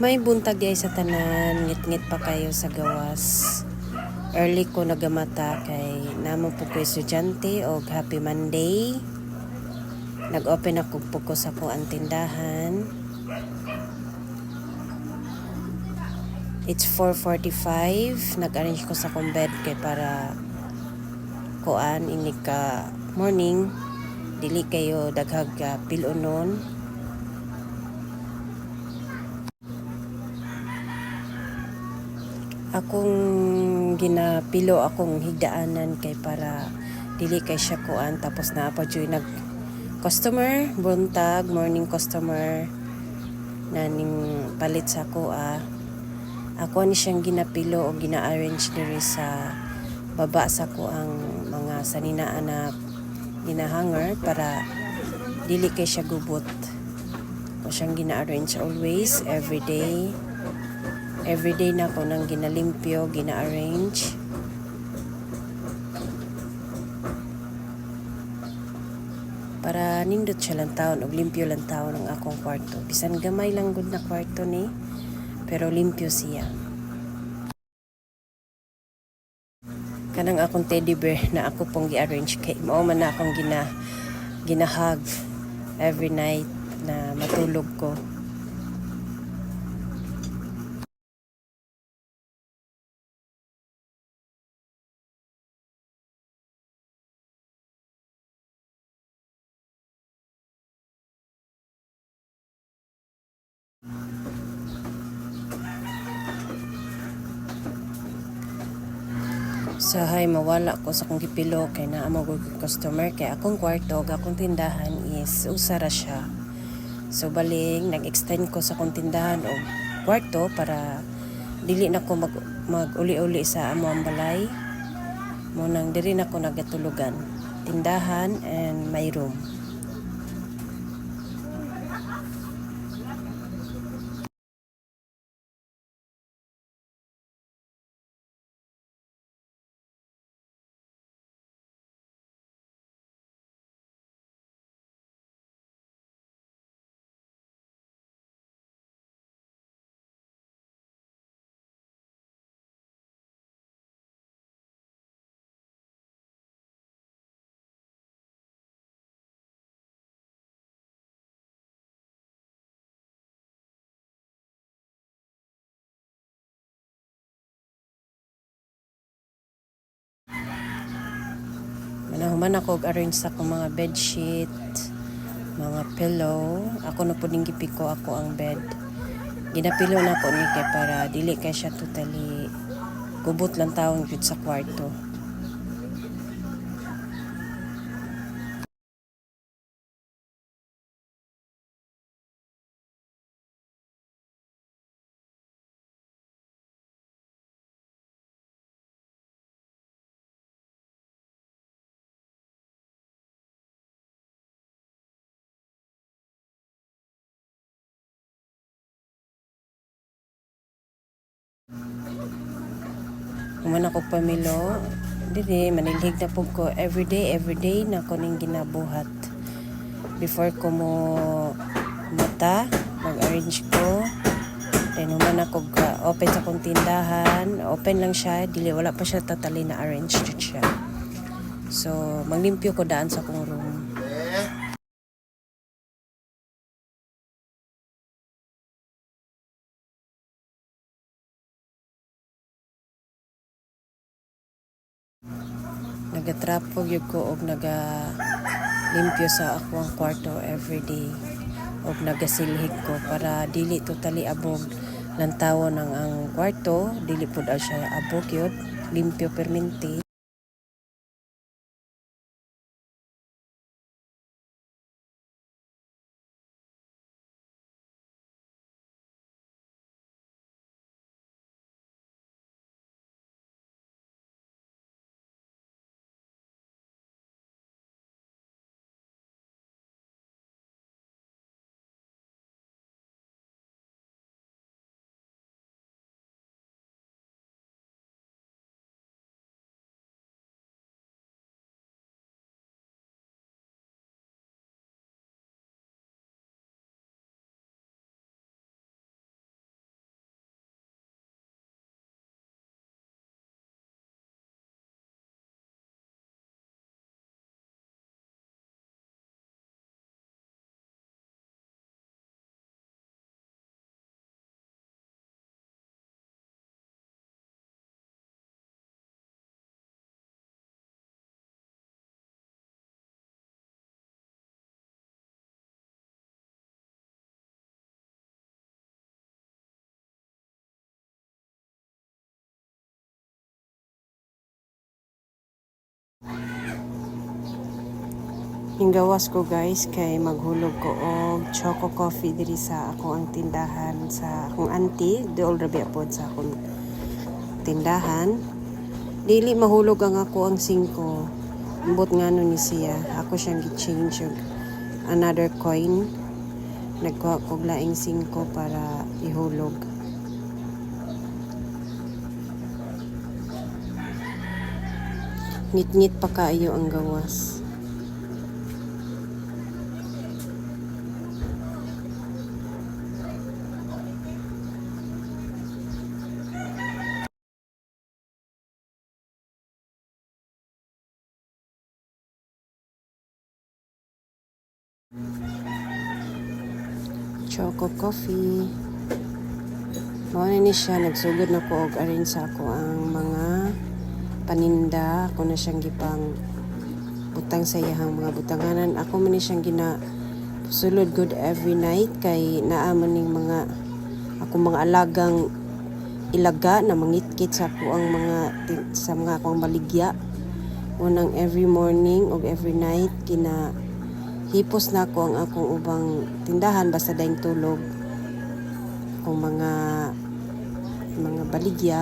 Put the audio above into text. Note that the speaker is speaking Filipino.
May buntag di sa tanan, ngit-ngit pa kayo sa gawas. Early ko nagamata kay namo po ko estudyante og happy Monday. Nag-open ako po ko sa ko ang tindahan. It's 4.45. Nag-arrange ko sa kong bed kay para kuan ini ka morning dili kayo daghag uh, pilunon akong ginapilo akong higdaanan kay para dili kay siya kuan. Tapos na pa joy nag customer buntag morning customer. Naning palit sa ko ah. Ako ni siyang ginapilo o gina-arrange diri sa baba sa ko ang mga saninaan na ginahanger para dili kay siya gubot. Ko siyang gina-arrange always every day every day na ko nang ginalimpyo gina-arrange. Para nindot siya lang taon og limpyo lang taon ang akong kwarto. Bisan gamay lang gud na kwarto ni pero limpyo siya. Kanang akong teddy bear na ako pong gi-arrange kay mao man akong gina ginahag every night na matulog ko Sahay mawala ko sa kong gipilo kay naa mo customer kay akong kwarto ug akong tindahan is usara siya. So baling nag-extend ko sa akong tindahan og kwarto para dili na ko mag, mag uli-uli sa amo ang balay. Mo nang diri na ko nagatulugan. Tindahan and my room. Manahuman ako arrange sa akong mga bed sheet, mga pillow. Ako na puding gipiko ako ang bed. Ginapilo na ako ni kay para dili kay siya totally gubot lang taon jud sa kwarto. Human ako pamilo. Dili, manilhig na po ko everyday, everyday na ko ning ginabuhat. Before ko mo mata, mag-arrange ko. Then human ako ka, open sa kong tindahan. Open lang siya, dili wala pa siya totally na arrange siya. So, maglimpyo ko daan sa kong room. Nagatrapog yun ko og naga limpyo sa akong kwarto everyday og nagasilhig ko para dili totally abog. Lantawon ang ang kwarto dili pud siya abog yun. Limpyo perminti Yung gawas ko guys kay maghulog ko og choco coffee diri sa ako ang tindahan sa akong auntie. Dool rabi apod sa akong tindahan. Dili mahulog ang ako ang 5 ambot nga ni siya. Ako siyang gi-change another coin. Nagkuha ko laing 5 para ihulog. Ngit-ngit pa kaayo ang gawas. Choco coffee. Mao na ni siya nagsugod na ko og arin sa ako ang mga paninda. Ako na siyang gipang butang sa iyahang mga butanganan. Ako man siyang gina sulod good every night kay naa man ning mga ako mga alagang ilaga na mangitkit sa ako ang mga sa mga akong baligya unang every morning og every night gina hipos na ko ang akong ubang tindahan basta daing tulog. Kung mga mga baligya